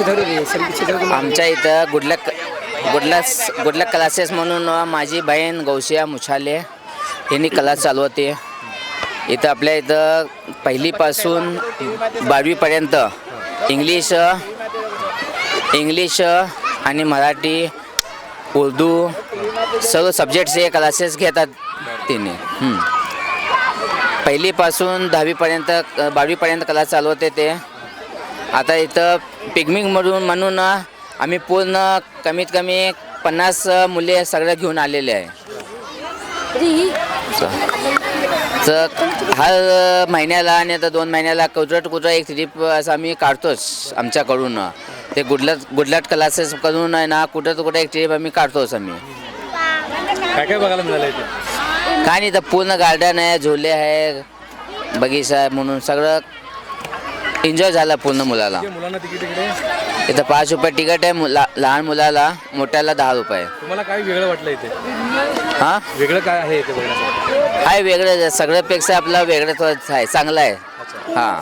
धरू रे सर धरू आमच्या इथं गुडलक गुडलस गुडलक क्लासेस म्हणून माझी बहीण गौशिया मुछाले यांनी कला चालवते इथं आपल्या इथं पहिलीपासून बारावीपर्यंत इंग्लिश इंग्लिश आणि मराठी उर्दू सर्व सब्जेक्टचे क्लासेस घेतात तिने. हं. पहिलीपासून दहावीपर्यंत बारावीपर्यंत कला चालवते ते. आता इथं पिकनिक म्हणून म्हणून आम्ही पूर्ण कमीत कमी पन्नास मुले सगळं घेऊन आलेले आहे. तर हर महिन्याला आणि आता दोन महिन्याला कुठं कुठं एक ट्रिप असं आम्ही काढतोच आमच्याकडून. ते गुडलट गुडलट क्लासेस करून आहे ना कुठं कुठं एक ट्रिप आम्ही काढतोच आम्ही. काय काय बघायला मिळालं काय नाही तर पूर्ण गार्डन आहे झोले आहे बगीचा आहे म्हणून सगळं एन्जॉय झाला पूर्ण मुलाला. किती मुलांना तिकीट इकडे. इथं पाच रुपये तिकीट आहे मुला लहान मुलाला मोठ्याला दहा रुपये. तुम्हाला काय वेगळं वाटलं इथे? हां? वेगळं काय आहे इथे बघण्यासाठी आहे वेगळं सगळ्यापेक्षा आपलं वेगळं थोडं आहे चांगलं आहे. हां.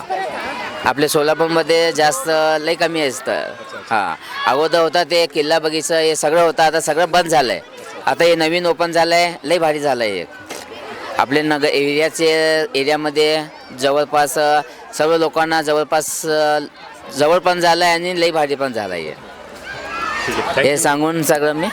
आपल्या सोलापूरमध्ये जास्त लई कमी असतं हां. अगोदर होता ते किल्ला बगीचा हे सगळं होतं आता सगळं बंद झालं आहे आता हे नवीन ओपन झालं आहे लई भारी झालं आहे एक आपले नगर एरियाचे एरियामध्ये जवळपास सर्व लोकांना जवळपास जवळ पण झालं आहे आणि लई भारी पण झालं आहे. हे सांगून सगळं मी